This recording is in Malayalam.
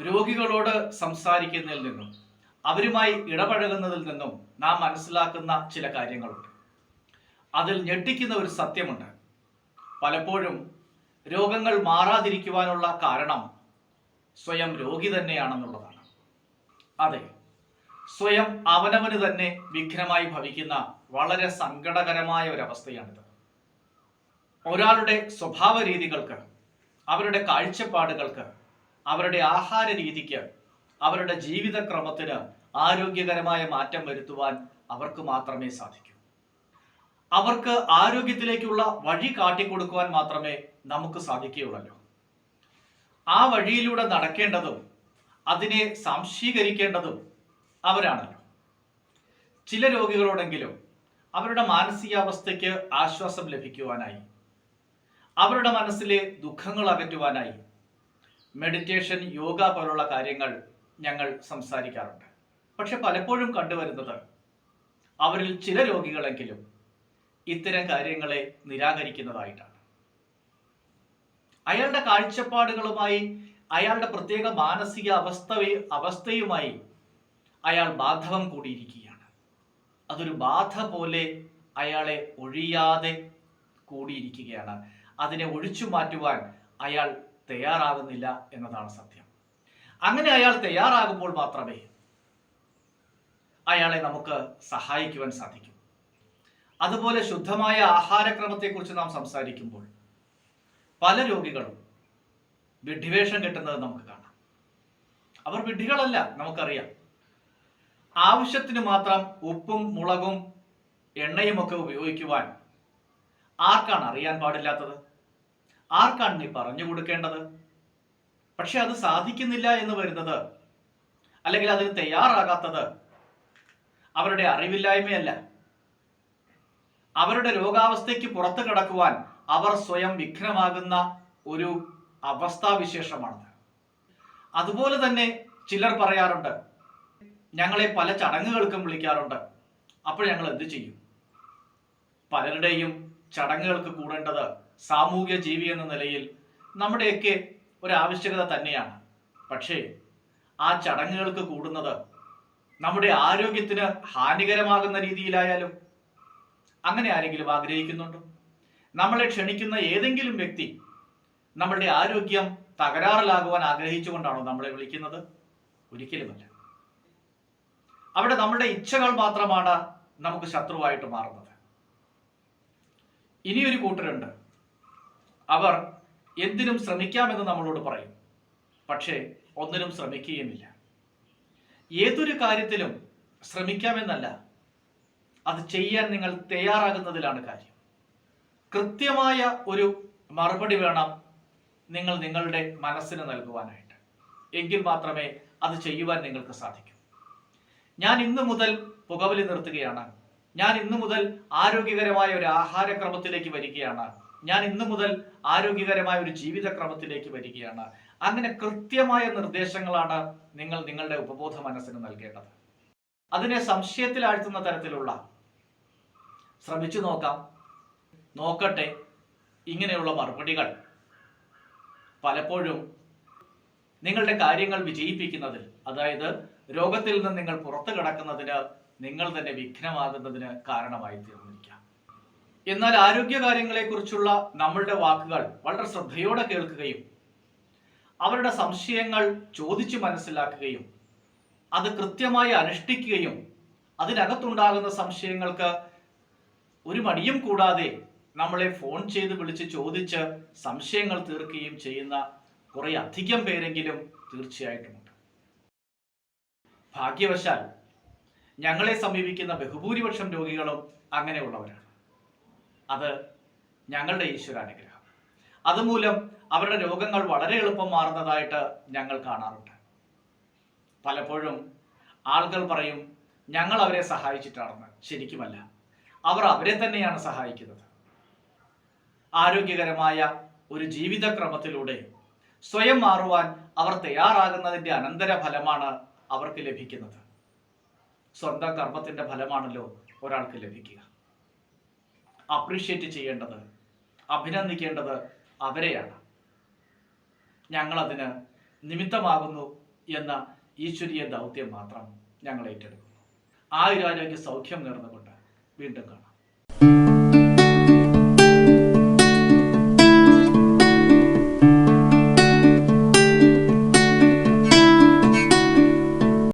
രോഗികളോട് സംസാരിക്കുന്നതിൽ നിന്നും അവരുമായി ഇടപഴകുന്നതിൽ നിന്നും നാം മനസ്സിലാക്കുന്ന ചില കാര്യങ്ങളുണ്ട്. അതിൽ ഞെട്ടിക്കുന്ന ഒരു സത്യമുണ്ട്. പലപ്പോഴും രോഗങ്ങൾ മാറാതിരിക്കുവാനുള്ള കാരണം സ്വയം രോഗി തന്നെയാണെന്നുള്ളതാണ്. അതെ സ്വയം അവനവന് തന്നെ വിഘ്നമായി ഭവിക്കുന്ന വളരെ സങ്കടകരമായ ഒരവസ്ഥയാണിത്. ഒരാളുടെ സ്വഭാവ രീതികൾക്ക് അവരുടെ കാഴ്ചപ്പാടുകൾക്ക് അവരുടെ ആഹാര രീതിക്ക് അവരുടെ ജീവിതക്രമത്തിന് ആരോഗ്യകരമായ മാറ്റം വരുത്തുവാൻ അവർക്ക് മാത്രമേ സാധിക്കൂ. അവർക്ക് ആരോഗ്യത്തിലേക്കുള്ള വഴി കാട്ടിക്കൊടുക്കുവാൻ മാത്രമേ നമുക്ക് സാധിക്കുകയുള്ളൂ ആ വഴിയിലൂടെ നടക്കേണ്ടതും അതിനെ സംശീകരിക്കേണ്ടതും അവരാണല്ലോ. ചില രോഗികളോടെങ്കിലും അവരുടെ മാനസികാവസ്ഥയ്ക്ക് ആശ്വാസം ലഭിക്കുവാനായി അവരുടെ മനസ്സിലെ ദുഃഖങ്ങൾ അകറ്റുവാനായി മെഡിറ്റേഷൻ യോഗ പോലുള്ള കാര്യങ്ങൾ ഞങ്ങൾ സംസാരിക്കാറുണ്ട്. പക്ഷെ പലപ്പോഴും കണ്ടുവരുന്നത് അവരിൽ ചില രോഗികളെങ്കിലും ഇത്തരം കാര്യങ്ങളെ നിരാകരിക്കുന്നതായിട്ടാണ്. അയാളുടെ കാഴ്ചപ്പാടുകളുമായി അയാളുടെ പ്രത്യേക മാനസിക അവസ്ഥ അവസ്ഥയുമായി അയാൾ ബാധവം കൂടിയിരിക്കുകയാണ്. അതൊരു ബാധ പോലെ അയാളെ ഒഴിയാതെ കൂടിയിരിക്കുകയാണ്. അതിനെ ഒഴിച്ചു മാറ്റുവാൻ അയാൾ തയ്യാറാകുന്നില്ല എന്നതാണ് സത്യം. അങ്ങനെ അയാൾ തയ്യാറാകുമ്പോൾ മാത്രമേ അയാളെ നമുക്ക് സഹായിക്കുവാൻ സാധിക്കൂ. അതുപോലെ ശുദ്ധമായ ആഹാരക്രമത്തെക്കുറിച്ച് നാം സംസാരിക്കുമ്പോൾ പല രോഗികളും വിഡ്ഢിവേഷം കിട്ടുന്നത് നമുക്ക് കാണാം. അവർ വിഡ്ഢികളല്ല നമുക്കറിയാം. ആവശ്യത്തിന് മാത്രം ഉപ്പും മുളകും എണ്ണയുമൊക്കെ ഉപയോഗിക്കുവാൻ ആർക്കാണ് അറിയാൻ പാടില്ലാത്തത്? ആർക്കാണ് നീ പറഞ്ഞു കൊടുക്കേണ്ടത്? പക്ഷെ അത് സാധിക്കുന്നില്ല എന്ന് വരുന്നത് അല്ലെങ്കിൽ അതിന് തയ്യാറാകാത്തത് അവരുടെ അറിവില്ലായ്മയല്ല. അവരുടെ രോഗാവസ്ഥയ്ക്ക് പുറത്തു കടക്കുവാൻ അവർ സ്വയം വിഘ്നമാകുന്ന ഒരു അവസ്ഥാവിശേഷമാണ് അതുപോലെ തന്നെ ചിലർ പറയാറുണ്ട് ഞങ്ങളെ പല ചടങ്ങുകൾക്കും വിളിക്കാറുണ്ട്. അപ്പോൾ ഞങ്ങൾ എന്ത് ചെയ്യും? പലരുടെയും ചടങ്ങുകൾക്ക് കൂടേണ്ടത് സാമൂഹ്യ ജീവി എന്ന നിലയിൽ നമ്മുടെയൊക്കെ ഒരു ആവശ്യകത തന്നെയാണ്. പക്ഷേ ആ ചടങ്ങുകൾക്ക് കൂടുന്നത് നമ്മുടെ ആരോഗ്യത്തിന് ഹാനികരമാകുന്ന രീതിയിലായാലും അങ്ങനെ ആരെങ്കിലും ആഗ്രഹിക്കുന്നുണ്ടോ? നമ്മളെ ക്ഷണിക്കുന്ന ഏതെങ്കിലും വ്യക്തി നമ്മളുടെ ആരോഗ്യം തകരാറിലാകുവാൻ ആഗ്രഹിച്ചുകൊണ്ടാണോ നമ്മളെ വിളിക്കുന്നത്? ഒരിക്കലുമല്ല. അവിടെ നമ്മുടെ ഇച്ഛകൾ മാത്രമാണ് നമുക്ക് ശത്രുവായിട്ട് മാറുന്നത്. ഇനിയൊരു കൂട്ടരുണ്ട്. അവർ എന്തിനും ശ്രമിക്കാമെന്ന് നമ്മളോട് പറയും. പക്ഷേ ഒന്നിനും ശ്രമിക്കുകയുമില്ല. ഏതൊരു കാര്യത്തിലും ശ്രമിക്കാമെന്നല്ല അത് ചെയ്യാൻ നിങ്ങൾ തയ്യാറാകുന്നതിലാണ് കാര്യം. കൃത്യമായ ഒരു മറുപടി വേണം നിങ്ങൾ നിങ്ങളുടെ മനസ്സിന് നൽകുവാനായിട്ട്. എങ്കിൽ മാത്രമേ അത് ചെയ്യുവാൻ നിങ്ങൾക്ക് സാധിക്കൂ. ഞാൻ ഇന്നു മുതൽ പുകവലി നിർത്തുകയാണ്. ഞാൻ ഇന്നു മുതൽ ആരോഗ്യകരമായ ഒരു ആഹാരക്രമത്തിലേക്ക് വരികയാണ്. ഞാൻ ഇന്നു മുതൽ ആരോഗ്യകരമായ ഒരു ജീവിതക്രമത്തിലേക്ക് വരികയാണ്. അങ്ങനെ കൃത്യമായ നിർദ്ദേശങ്ങളാണ് നിങ്ങൾ നിങ്ങളുടെ ഉപബോധ മനസ്സിന് നൽകേണ്ടത്. അതിനെ സംശയത്തിലാഴ്ത്തുന്ന തരത്തിലുള്ള ശ്രമിച്ചു നോക്കാം. നോക്കട്ടെ ഇങ്ങനെയുള്ള മറുപടികൾ പലപ്പോഴും നിങ്ങളുടെ കാര്യങ്ങൾ വിജയിപ്പിക്കുന്നതിൽ അതായത് രോഗത്തിൽ നിന്ന് നിങ്ങൾ പുറത്തു കിടക്കുന്നതിന് നിങ്ങൾ തന്നെ വിഘ്നമാകുന്നതിന് കാരണമായി തീർന്നിരിക്കാം എന്നാൽ ആരോഗ്യ കാര്യങ്ങളെക്കുറിച്ചുള്ള നമ്മളുടെ വാക്കുകൾ വളരെ ശ്രദ്ധയോടെ കേൾക്കുകയും അവരുടെ സംശയങ്ങൾ ചോദിച്ചു മനസ്സിലാക്കുകയും അത് കൃത്യമായി അനുഷ്ഠിക്കുകയും അതിനകത്തുണ്ടാകുന്ന സംശയങ്ങൾക്ക് ഒരു മടിയും കൂടാതെ നമ്മളെ ഫോൺ ചെയ്ത് വിളിച്ച് ചോദിച്ച് സംശയങ്ങൾ തീർക്കുകയും ചെയ്യുന്ന കുറെ അധികം പേരെങ്കിലും തീർച്ചയായിട്ടുമുണ്ട്. ഭാഗ്യവശാൽ ഞങ്ങളെ സമീപിക്കുന്ന ബഹുഭൂരിപക്ഷം രോഗികളും അങ്ങനെയുള്ളവരാണ്. അത് ഞങ്ങളുടെ ഈശ്വരാനുഗ്രഹം. അതുമൂലം അവരുടെ രോഗങ്ങൾ വളരെ എളുപ്പം മാറുന്നതായിട്ട് ഞങ്ങൾ കാണാറുണ്ട്. പലപ്പോഴും ആളുകൾ പറയും ഞങ്ങൾ അവരെ സഹായിച്ചിട്ടാണെന്ന്. ശരിക്കുമല്ല. അവർ അവരെ തന്നെയാണ് സഹായിക്കുന്നത്. ആരോഗ്യകരമായ ഒരു ജീവിതക്രമത്തിലൂടെ സ്വയം മാറുവാൻ അവർ തയ്യാറാകുന്നതിന്റെ അനന്തര ഫലമാണ് അവർക്ക് ലഭിക്കുന്നത്. സ്വന്തം കർമ്മത്തിന്റെ ഫലമാണല്ലോ ഒരാൾക്ക് ലഭിക്കുക. അപ്രീഷിയേറ്റ് ചെയ്യേണ്ടത് അഭിനന്ദിക്കേണ്ടത് അവരെയാണ്. ഞങ്ങളതിന് നിമിത്തമാകുന്നു എന്ന ഈശ്വരീയ ദൗത്യം മാത്രം ഞങ്ങൾ ഏറ്റെടുക്കുന്നു. ആയുരാരോഗ്യ സൗഖ്യം നേർന്നുകൊണ്ട് വീണ്ടും കാണാം.